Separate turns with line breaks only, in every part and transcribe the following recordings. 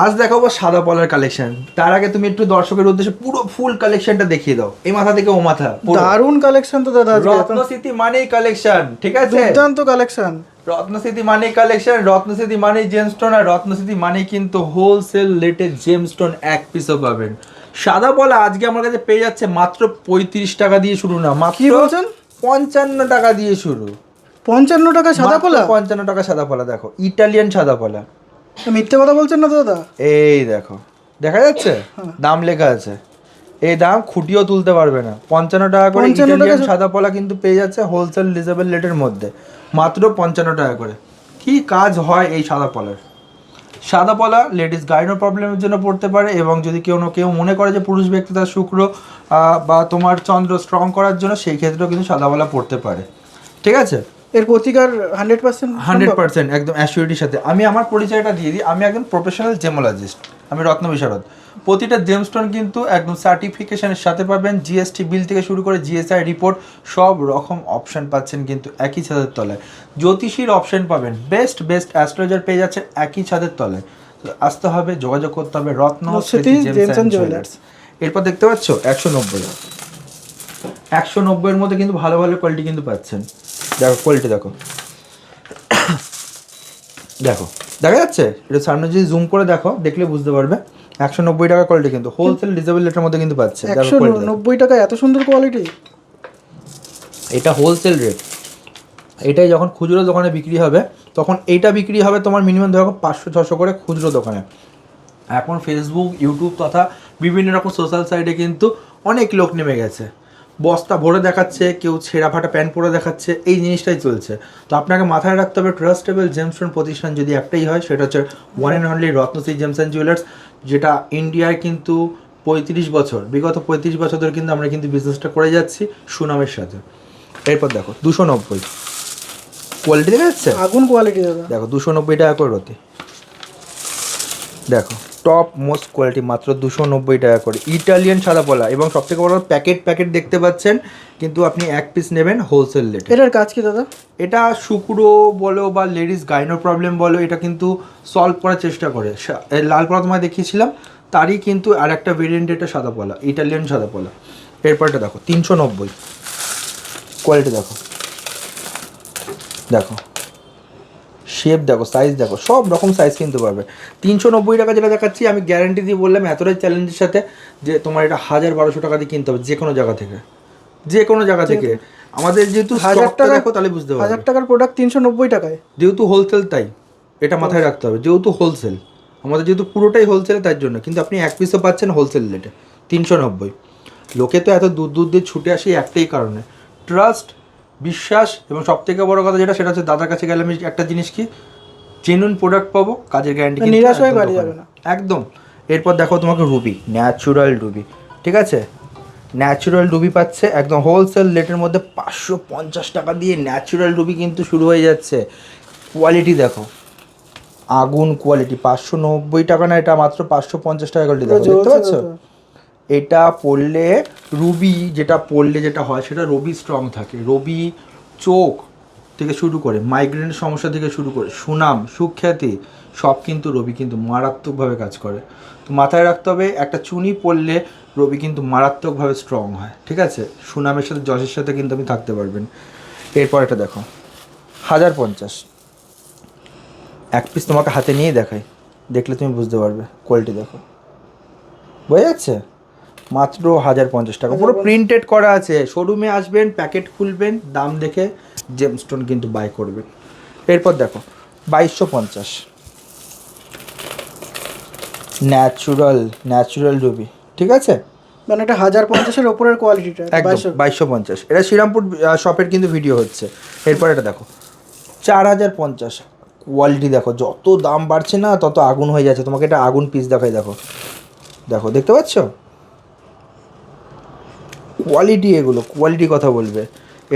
আজ দেখাবো সাদা পলার কালেকশন তার আগে তুমি একটু দর্শকের উদ্দেশ্যে পুরো ফুল কালেকশনটা দেখিয়ে দাও। এই মাথা থেকে ও মাথা
দারুণ কালেকশন তো দাদা আজকে।
রত্ন স্মৃতি মানেই কালেকশন ঠিক আছে?
দুর্দান্ত কালেকশন
রত্নস্মৃতি মানেই কালেকশন রত্নস্মৃতি মানেই জেমস্টোন আর রত্নস্মৃতি মানেই কিন্তু হোলসেল লেটের জেমস্টোন এক পিসও পাবেন। সাদা বলা আজকে আমার কাছে পেয়ে যাচ্ছে মাত্র পঁয়ত্রিশ টাকা দিয়ে শুরু না মাত্র
বলছেন?
পঞ্চান্ন টাকা দিয়ে শুরু।
পঞ্চান্ন টাকা সাদা পোলা?
পঞ্চান্ন টাকা সাদা পলা দেখো ইটালিয়ান সাদা পলা।
মিথ্যে কথা বলছেন না দাদা?
এই দেখো দেখা যাচ্ছে? দাম লেখা আছে। এই দাম খুঁটিও তুলতে পারবে না। পঞ্চান্ন টাকা করে ইটালিয়ান সাদা পলা কিন্তু পেয়ে যাচ্ছে হোলসেল রিজনেবল রেটের মধ্যে। মাত্র পঞ্চান্ন টাকা করে। কি কাজ হয় এই সাদা পলার? সাদা পলা লেডিস গাইনো প্রবলেমের জন্য পড়তে পারে এবং যদি কেউ না কেউ মনে করে যে পুরুষ ব্যক্তি তার শুক্র বা তোমার চন্দ্র স্ট্রং করার জন্য সেই ক্ষেত্রেও কিন্তু সাদা পলা পড়তে পারে। ঠিক আছে?
এর প্রতিকার হান্ড্রেড পার্সেন্ট
হান্ড্রেড পার্সেন্ট একদম অ্যাসিউরিটির সাথে। আমি আমার পরিচয়টা দিয়ে দিই আমি একজন প্রফেশনাল জেমোলজিস্ট আমি রত্ন বিশারদ। প্রতিটা জেমস্টোন কিন্তু একদম সার্টিফিকেশনের সাথে পাবেন জিএসটি বিল থেকে শুরু করে জিএসআই রিপোর্ট সব রকম অপশন পাচ্ছেন কিন্তু একই ছাদের তলায়। জ্যোতিষীর অপশন পাবেন বেস্ট বেস্ট অ্যাস্ট্রোলজার পেয়ে যাচ্ছে একই ছাদের তলায়। আসতে হবে যোগাযোগ করতে হবে রত্ন। এরপর দেখতে পাচ্ছ একশো নব্বই। একশো নব্বইয়ের মধ্যে কিন্তু ভালো ভালো কোয়ালিটি কিন্তু পাচ্ছেন। দেখো কোয়ালিটি দেখো। দেখো দেখা যাচ্ছে? এটা সামনে যদি জুম করে দেখো দেখলে বুঝতে পারবে। একশো নব্বই টাকা কোয়ালিটি কিন্তু হোলসেল ডিজেবল রেটের মধ্যে কিন্তু পাচ্ছে।
একশো নব্বই টাকা এত সুন্দর কোয়ালিটি
এটা হোলসেল রেট এটাই যখন খুচরো দোকানে বিক্রি হবে তখন এইটা বিক্রি হবে তোমার মিনিমাম ধরো পাঁচশো ছশো করে খুচরো দোকানে। এখন ফেসবুক ইউটিউব তথা বিভিন্ন রকম সোশ্যাল সাইটে কিন্তু অনেক লোক নেমে গেছে। বস্তা ভরে দেখাচ্ছে কেউ ছেঁড়া ফাটা প্যান্ট পরে দেখাচ্ছে এই জিনিসটাই চলছে। তো আপনাকে মাথায় রাখতে হবে ট্রাস্টেবল জেমস্টোন প্রতিষ্ঠান যদি একটাই হয় সেটা হচ্ছে one and only Ratnashree gems and jewellers যেটা ইন্ডিয়ায় কিন্তু পঁয়ত্রিশ বছর বিগত পঁয়ত্রিশ বছর ধরে কিন্তু আমরা কিন্তু বিজনেসটা করে যাচ্ছি সুনামের সাথে। এরপর দেখো দুশো নব্বই। কোয়ালিটি দেখা যাচ্ছে?
আগুন কোয়ালিটি দাদা।
দেখো দুশো নব্বই টাকা করে রতি। দেখো। টপ মোস্ট কোয়ালিটি মাত্র দুশো নব্বই টাকা করে। ইটালিয়ান সাদা পলা এবং সবথেকে বড় প্যাকেট প্যাকেট দেখতে পাচ্ছেন কিন্তু আপনি এক পিস নেবেন হোলসেল রেট
এটার কাজ কি দাদা?
এটা শুক্রো বলো বা লেডিস গাইনো প্রবলেম বলো এটা কিন্তু সলভ করার চেষ্টা করে। লাল পলা তোমায় দেখিয়েছিলাম তারই কিন্তু আর একটা ভেরিয়েন্ট এটা সাদা পলা ইটালিয়ান সাদা পলা। এরপরটা দেখো তিনশো নব্বই। কোয়ালিটি দেখো। দেখো। শেপ দেখো সাইজ দেখো সব রকম সাইজ কিনতে পারবে। তিনশো নব্বই টাকা যেটা দেখাচ্ছি আমি গ্যারান্টি দিয়ে বললাম এতটাই চ্যালেঞ্জের সাথে যে তোমার এটা হাজার বারোশো টাকা দিয়ে কিনতে হবে যে কোনো জায়গা থেকে। যে কোনো জায়গা থেকে। আমাদের যেহেতু
হাজার
টাকা- দেখো তাহলে বুঝতে পারবে।
হাজার টাকার প্রোডাক্ট তিনশো নব্বই টাকায়।
যেহেতু হোলসেল তাই এটা মাথায় রাখতে হবে। যেহেতু হোলসেল আমাদের যেহেতু পুরোটাই হোলসেল তার জন্য। কিন্তু আপনি এক পিসও পাচ্ছেন হোলসেল রেটে তিনশো নব্বই। লোকে তো এত দূর দূর দিয়ে ছুটে আসে একটাই কারণে। ট্রাস্ট বিশ্বাস এবং সব থেকে বড় কথা যেটা সেটা হচ্ছে দাদার কাছে গেলে আমি একটা জিনিস কি? জেনুইন প্রোডাক্ট পাবো কাজের গ্যারান্টি
নিরাশ হয়ে বাড়ি যাবে না।
একদম। এরপর দেখো তোমাকে রুবি ন্যাচুরাল রুবি ঠিক আছে? ন্যাচুরাল রুবি পাচ্ছে একদম হোলসেল রেটের মধ্যে পাঁচশো পঞ্চাশ টাকা দিয়ে ন্যাচুরাল রুবি কিন্তু শুরু হয়ে যাচ্ছে। কোয়ালিটি দেখো। আগুন কোয়ালিটি পাঁচশো নব্বই টাকা না এটা মাত্র পাঁচশো পঞ্চাশ টাকা কোয়ালিটি দেখো দেখতে পাচ্ছ। এটা পড়লে রুবি যেটা পড়লে যেটা হয় সেটা রবি স্ট্রং থাকে, রবি চোখ থেকে শুরু করে মাইগ্রেনের সমস্যা থেকে শুরু করে, সুনাম, সুখ্যাতি, সব কিন্তু রবি কিন্তু মারাত্মকভাবে কাজ করে। তো মাথায় রাখতে হবে, একটা চুনি পড়লে রবি কিন্তু মারাত্মকভাবে স্ট্রং হয়, ঠিক আছে? সুনামের সাথে, যশের সাথে কিন্তু আপনি থাকতে পারবেন। এরপর এটা দেখো, হাজার পঞ্চাশ। এক পিস তোমাকে হাতে নিয়ে দেখাই, দেখলে তুমি বুঝতে পারবে কোয়ালিটি দেখো। বোঝা যাচ্ছে? মাত্র হাজার পঞ্চাশ টাকা। পুরো প্রিন্টেড করা আছে। শোরুমে আসবেন প্যাকেট খুলবেন দাম দেখে জেমস্টোন কিন্তু বাই করবেন। এরপর দেখো বাইশশো পঞ্চাশ। ন্যাচুরাল ন্যাচুরাল রুবি ঠিক আছে?
মানে এটা হাজার পঞ্চাশের ওপরের কোয়ালিটিটা
একদম বাইশশো। পঞ্চাশ। এটা শ্রীরামপুর শপের কিন্তু ভিডিও হচ্ছে। এরপর এটা দেখো চার হাজার পঞ্চাশ কোয়ালিটি দেখো যত দাম বাড়ছে না তত আগুন হয়ে যাচ্ছে। তোমাকে এটা আগুন পিস দেখাই দেখো। দেখো দেখতে পাচ্ছ? কোয়ালিটি এগুলো কোয়ালিটি কথা বলবে।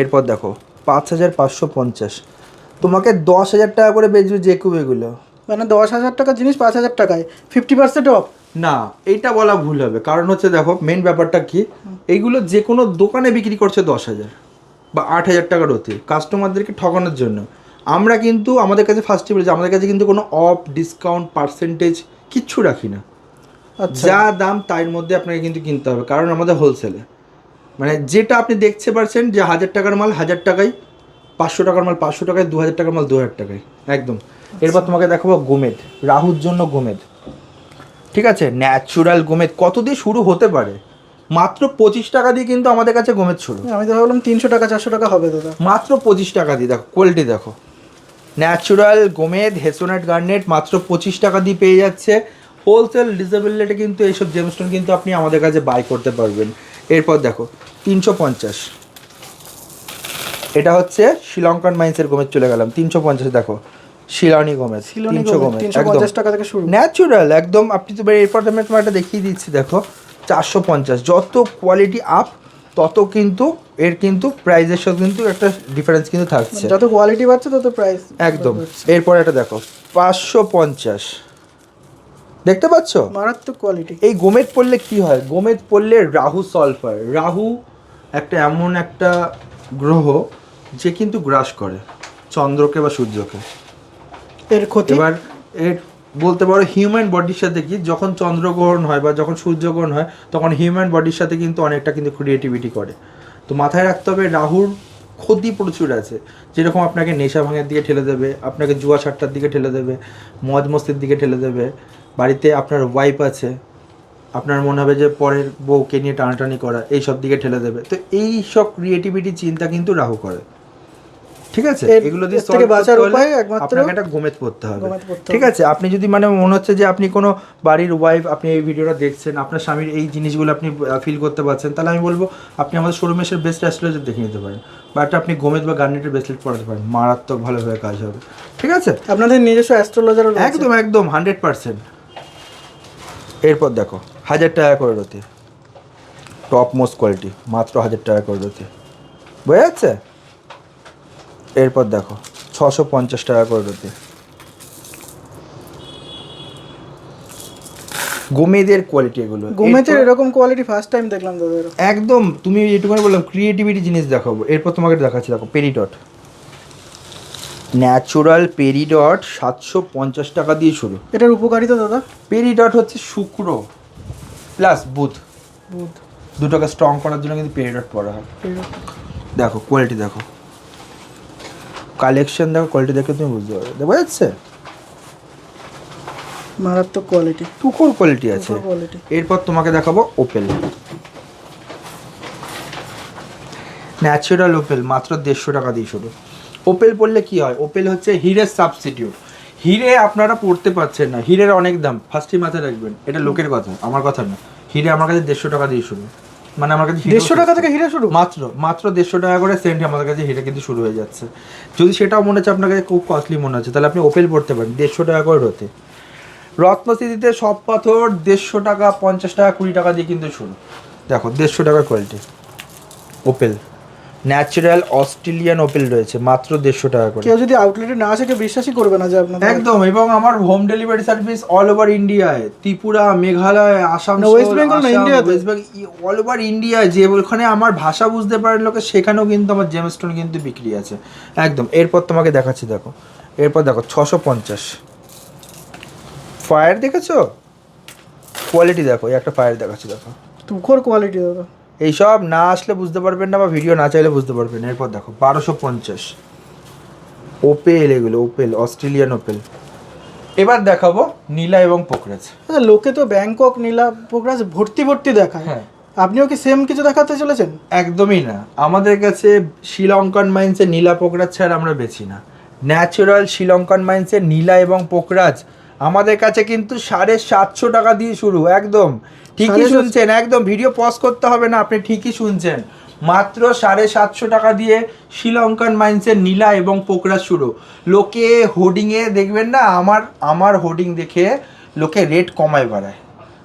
এরপর দেখো পাঁচ হাজার পাঁচশো পঞ্চাশ। তোমাকে দশ হাজার টাকা করে বেচবে যে কেউ এগুলো।
মানে দশ হাজার টাকার জিনিস পাঁচ হাজার টাকায় ফিফটি পার্সেন্ট অফ
না এইটা বলা ভুল হবে। কারণ হচ্ছে দেখো মেন ব্যাপারটা কি? এইগুলো যে কোনো দোকানে বিক্রি করছে দশ হাজার বা আট হাজার টাকার অতি কাস্টমারদেরকে ঠকানোর জন্য। আমরা কিন্তু আমাদের কাছে ফার্স্টে বলেছি আমাদের কাছে কিন্তু কোনো অফ ডিসকাউন্ট পার্সেন্টেজ কিচ্ছু রাখি না।
আচ্ছা।
যা দাম তার মধ্যে আপনাকে কিন্তু কিনতে হবে কারণ আমাদের হোলসেলে মানে যেটা আপনি দেখতে পারছেন যে হাজার টাকার মাল হাজার টাকায় পাঁচশো টাকার মাল পাঁচশো টাকায় দু হাজার টাকার মাল দু হাজার টাকায়। একদম। এরপর তোমাকে দেখাবো গোমেদ রাহুর জন্য গোমেদ। ঠিক আছে? ন্যাচুরাল গোমেদ। কত দিয়ে শুরু হতে পারে? মাত্র পঁচিশ টাকা দিয়ে কিন্তু আমাদের কাছে গোমেদ শুরু।
আমি তো ভাবলাম তিনশো টাকা চারশো টাকা হবে দাদা।
মাত্র পঁচিশ টাকা দিয়ে দেখো কোয়ালিটি দেখো। ন্যাচুরাল গোমেদ হেসোনেট গার্নেট মাত্র পঁচিশ টাকা দিয়ে পেয়ে যাচ্ছে। হোলসেল ডিসেবল রেটে কিন্তু এইসব জেমস্টোন কিন্তু আপনি আমাদের কাছে বাই করতে পারবেন। এরপর দেখো তিনশো পঞ্চাশ। এটা হচ্ছে শ্রীলঙ্কান মাইন্সের গোমেদ চলে গেলাম। তিনশো পঞ্চাশ দেখো শিলানি
সিলোনি
তিনশো
তিনশো
একদম
টাকা থেকে শুরু।
ন্যাচুরাল একদম। আপনি তো এরপর আমি তোমার একটা দেখিয়ে দিচ্ছি দেখো চারশো পঞ্চাশ। যত কোয়ালিটি আপ তত কিন্তু এর কিন্তু প্রাইসের সাথে কিন্তু একটা ডিফারেন্স কিন্তু থাকছে।
যত কোয়ালিটি বাড়ছে তত প্রাইস
একদম। এরপর এটা দেখো পাঁচশো পঞ্চাশ। দেখতে পাচ্ছ?
মারাত্মক কোয়ালিটি
এই গোমেদ পড়লে কি হয়? গোমেদ পড়লে রাহু সলফার রাহু একটা এমন একটা গ্রহ যে কিন্তু গ্রাস করে চন্দ্রকে বা সূর্যকে।
এর ক্ষতি?
এবার এর বলতে পারো হিউম্যান বডির সাথে কি যখন চন্দ্রগ্রহণ হয় বা যখন সূর্যগ্রহণ হয় তখন হিউম্যান বডির সাথে কিন্তু অনেকটা কিন্তু ক্রিয়েটিভিটি করে। তো মাথায় রাখতে হবে রাহুর ক্ষতি প্রচুর আছে। যেরকম আপনাকে নেশা ভাঙের দিকে ঠেলে দেবে আপনাকে জুয়া সাট্টার দিকে ঠেলে দেবে মদ মস্তির দিকে ঠেলে দেবে বাড়িতে আপনার ওয়াইফ আছে আপনার মনে হবে যে পরের বউকে নিয়ে টানাটানি করা এই সব দিকে ঠেলে দেবে। তো এই সব ক্রিয়েটিভিটি চিন্তা কিন্তু রাহু করে। ঠিক আছে? এগুলো দিয়ে
থেকে বাঁচার উপায় একমাত্র
আপনাকে একটা গোমেদ পড়তে হবে। ঠিক আছে? আপনি যদি মানে মনে হচ্ছে যে আপনি কোনো বাড়ির ওয়াইফ আপনি এই ভিডিওটা দেখছেন আপনার স্বামীর এই জিনিসগুলো আপনি ফিল করতে পারছেন তাহলে আমি বলব আপনি আমাদের শোরুমে এসে বেস্ট অ্যাস্ট্রোলজার দেখে নিতে পারেন। বা একটা আপনি গোমেদ বা গার্নেটের ব্রেসলেট পরাতে পারেন। মারাত্মক ভালোভাবে কাজ হবে। ঠিক আছে?
আপনাদের নিজস্ব অ্যাস্ট্রোলজারও
একদম একদম হান্ড্রেড পার্সেন্ট এরপর দেখো হাজার টাকা করে রতি। টপ মোস্ট কোয়ালিটি মাত্র হাজার টাকা করে রতি। বোঝা যাচ্ছে? এরপর দেখো ছশো পঞ্চাশ টাকা করে রতি। গোমেদের কোয়ালিটি এগুলো। গোমেদের
এরকম কোয়ালিটি ফার্স্ট টাইম দেখলাম দাদা
একদম তুমি এটুকুনি বললাম ক্রিয়েটিভিটি জিনিস দেখাবো। এরপর তোমাকে দেখাচ্ছি দেখো পেরিডট ন্যাচুরাল পেরিডট সাতশো পঞ্চাশ টাকা দিয়ে শুরু।
এটার উপকারিতা দাদা?
পেরিডট হচ্ছে শুক্র প্লাস বুধ।
বুধ।
দুটোকে স্ট্রং করার জন্য কিন্তু পেরিডট পড়া হয়। দেখো কোয়ালিটি দেখো। কালেকশন দেখো কোয়ালিটি দেখে তুমি বুঝতে পারবে। দেখা যাচ্ছে?
মারাত্মক কোয়ালিটি
টুকুর কোয়ালিটি আছে। এরপর তোমাকে দেখাবো ওপেল ন্যাচুরাল ওপেল মাত্র দেড়শো টাকা দিয়ে শুরু। ওপেল পড়লে কি হয়? ওপেল হচ্ছে হিরের সাবস্টিটিউট হিরে আপনারা পড়তে পারছেন না। হিরের অনেক দাম। ফার্স্টই মাথায় রাখবেন। এটা লোকের কথা আমার কথা না। হিরে আমার কাছে দেড়শো টাকা দিয়ে শুরু। মানে আমার কাছে
দেড়শো টাকা থেকে হিরে শুরু?
মাত্র মাত্র দেড়শো টাকা করে সেন্ট আমাদের কাছে হিরে কিন্তু শুরু হয়ে যাচ্ছে। যদি সেটাও মনে হচ্ছে আপনার কাছে খুব কস্টলি মনে হচ্ছে তাহলে আপনি ওপেল পড়তে পারেন। দেড়শো টাকা করে রতে রত্নস্থিতিতে সব পাথর দেড়শো টাকা পঞ্চাশ টাকা কুড়ি টাকা দিয়ে কিন্তু শুরু। দেখো দেড়শো টাকার quality opal natural Australian opal রয়েছে মাত্র দেড়শো টাকা করে।
কেউ যদি আউটলেটে না আসে কেউ বিশ্বাসই করবে না যে আপনাদের
একদম এবং আমার home delivery service all over ইন্ডিয়ায় ত্রিপুরা মেঘালয় আসাম
West Bengal না, ইন্ডিয়াতে?
ওয়েস্ট বেঙ্গল অল ওভার ইন্ডিয়ায় যে ওখানে আমার ভাষা বুঝতে পারে লোকে সেখানেও কিন্তু আমার জেমস্টোন কিন্তু বিক্রি আছে। একদম এরপর তোমাকে দেখাচ্ছি দেখো। এরপর দেখো ছশো পঞ্চাশ। ফায়ার দেখেছ? কোয়ালিটি দেখো একটা ফায়ার দেখাচ্ছি দেখো।
তুখোর কোয়ালিটি দাদা।
এইসব না আসলে বুঝতে পারবেন না বা ভিডিও না চাইলে বুঝতে পারবেন এরপর দেখো বারোশো পঞ্চাশ। ওপেল এগুলো ওপেল অস্ট্রেলিয়ান ওপেল এবার দেখাবো নীলা এবং পোকরাজ
আচ্ছা লোকে তো ব্যাংকক নীলা পোকরাজ ভর্তি ভর্তি দেখায়।
হ্যাঁ।
আপনিও কি সেম কিছু দেখাতে চলেছেন?
একদমই না। আমাদের কাছে শ্রীলঙ্কান মাইন্সের নীলা পোকরাজ ছাড়া আমরা বেছি না। ন্যাচারাল শ্রীলঙ্কান মাইন্সের নীলা এবং পোকরাজ আমাদের কাছে কিন্তু সাড়ে সাতশো টাকা দিয়ে শুরু একদম। ঠিকই শুনছেন একদম। ভিডিও পজ করতে হবে না আপনি ঠিকই শুনছেন। মাত্র সাড়ে সাতশো টাকা দিয়ে শ্রীলঙ্কান মাইন্সের নীলা এবং পোকরাজ শুরু। লোকে হোর্ডিংয়ে দেখবেন না আমার আমার হোর্ডিং দেখে লোকে রেট কমায় বাড়ায়।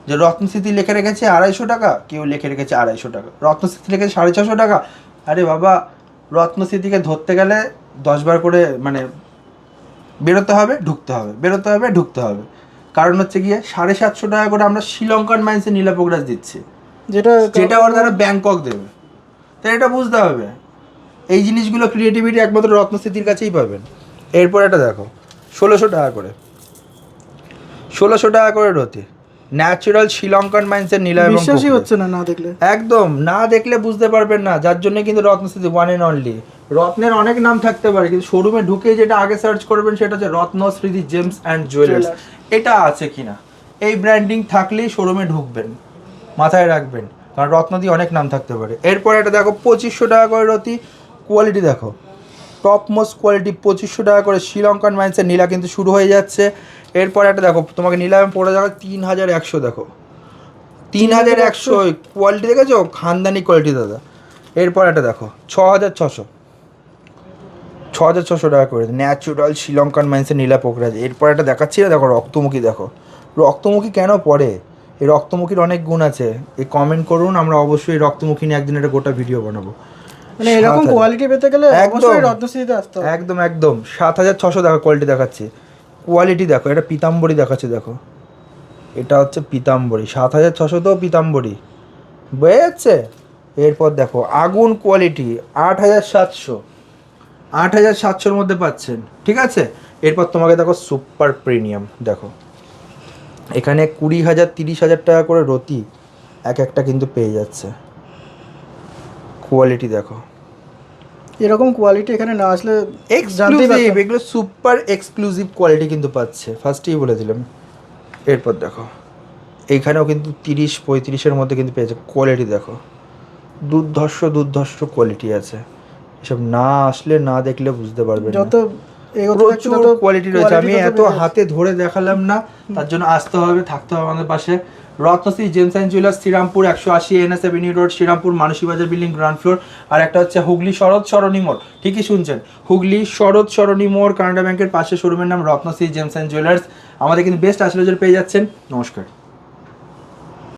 যে রত্নস্মৃতি লিখে রেখেছে আড়াইশো টাকা কেউ লিখে রেখেছে আড়াইশো টাকা। রত্নস্মৃতি লেখে সাড়ে ছশো টাকা। আরে বাবা রত্নস্মৃতিকে ধরতে গেলে দশবার করে মানে বেরোতে হবে ঢুকতে হবে। বেরোতে হবে ঢুকতে হবে। কারণ হচ্ছে গিয়ে সাড়ে সাতশো টাকা করে আমরা শ্রীলঙ্কান মাইন্সে নীলাপোগ্রাস দিচ্ছি।
যেটা
যেটা ওরা তারা ব্যাংকক দেবে তাই এটা বুঝতে হবে। এই জিনিসগুলো ক্রিয়েটিভিটি একমাত্র রত্নস্থিতির কাছেই পাবেন। এরপর এটা দেখো ষোলোশো টাকা করে। ষোলোশো টাকা করে রতি। ন্যাচারাল শ্রীলঙ্কান মাইন্সের নীলা এবং
বিশ্বাসই হচ্ছে না না দেখলে।
একদম না দেখলে বুঝতে পারবেন না। যার জন্য কিন্তু রত্নস্থিতি ওয়ান এন্ড অনলি রত্নের অনেক নাম থাকতে পারে কিন্তু শোরুমে ঢুকে যেটা আগে সার্চ করবেন সেটা হচ্ছে রত্ন স্মৃতি জেমস অ্যান্ড জুয়েলার্স। এটা আছে কিনা? এই ব্র্যান্ডিং থাকলেই শোরুমে ঢুকবেন মাথায় রাখবেন। কারণ রত্ন দিয়ে অনেক নাম থাকতে পারে। এরপর এটা দেখো পঁচিশশো টাকা করে রতি। কোয়ালিটি দেখো। টপ মোস্ট কোয়ালিটি পঁচিশশো টাকা করে শ্রীলঙ্কান মাইন্সের নীলা কিন্তু শুরু হয়ে যাচ্ছে। এরপর একটা দেখো তোমাকে নীলামে পড়ে যাবে তিন হাজার একশো দেখো। তিন হাজার একশো কোয়ালিটি দেখেছ? খানদানি কোয়ালিটি দাদা। এরপর একটা দেখো ছ হাজার ছশো। ছ হাজার ছশো টাকা করে ন্যাচুরাল শ্রীলঙ্কান মাইন্সের নীলা পোকরাজ এরপর একটা দেখাচ্ছি না দেখো রক্তমুখী দেখো। রক্তমুখী কেন পড়ে? এই রক্তমুখীর অনেক গুণ আছে। এই কমেন্ট করুন আমরা অবশ্যই রক্তমুখী নিয়ে একদিন একটা গোটা ভিডিও বানাবো।
মানে এরকম কোয়ালিটি পেতে গেলে
একদম। একদম একদম। সাত হাজার ছশো দেখো কোয়ালিটি দেখাচ্ছে। কোয়ালিটি দেখো, এটা পিতাম্বরী দেখাচ্ছে, দেখো। এটা হচ্ছে পিতাম্বরী, সাত হাজার ছশোতেও পিতাম্বরী। বোঝা যাচ্ছে এরপর দেখো, আগুন কোয়ালিটি আট হাজার সাতশো। আট হাজার সাতশোর মধ্যে পাচ্ছেন, ঠিক আছে? এরপর তোমাকে দেখো সুপার প্রিমিয়াম দেখো। এখানে কুড়ি হাজার, তিরিশ হাজার টাকা করে রতি এক একটা কিন্তু পেয়ে যাচ্ছে। কোয়ালিটি দেখো।
এরকম কোয়ালিটি এখানে না আসলে
এক্সক্লুসিভ এগুলো সুপার এক্সক্লুসিভ কোয়ালিটি কিন্তু পাচ্ছে। ফার্স্টেই বলে দিলাম এরপর দেখো এইখানেও কিন্তু তিরিশ পঁয়ত্রিশের মধ্যে কিন্তু পেয়েছে। কোয়ালিটি দেখো দুর্ধর্ষ দুর্ধর্ষ কোয়ালিটি আছে। এসব না আসলে না দেখলে বুঝতে পারবে না।
যত
প্রচুর কোয়ালিটি রয়েছে। আমি এত হাতে ধরে দেখালাম না তার জন্য আসতে হবে থাকতে হবে আমাদের পাশে। Ratnashree, gems and jewellers, Shrirampur একশো আশি N S avenue road, Shrirampur Manasi Bazar building ground floor, আর একটা হচ্ছে হুগলি শরৎ সরণী মোড়। ঠিকই শুনছেন, হুগলি শরৎ সরণী মোড়, কানাডা ব্যাংকের পাশে শোরুমের নাম রত্নশ্রী, জেমস অ্যান্ড জুয়েলার্স। আমাদের কিন্তু বেস্ট আশীর্বাদ পেয়ে যাচ্ছেন। নমস্কার।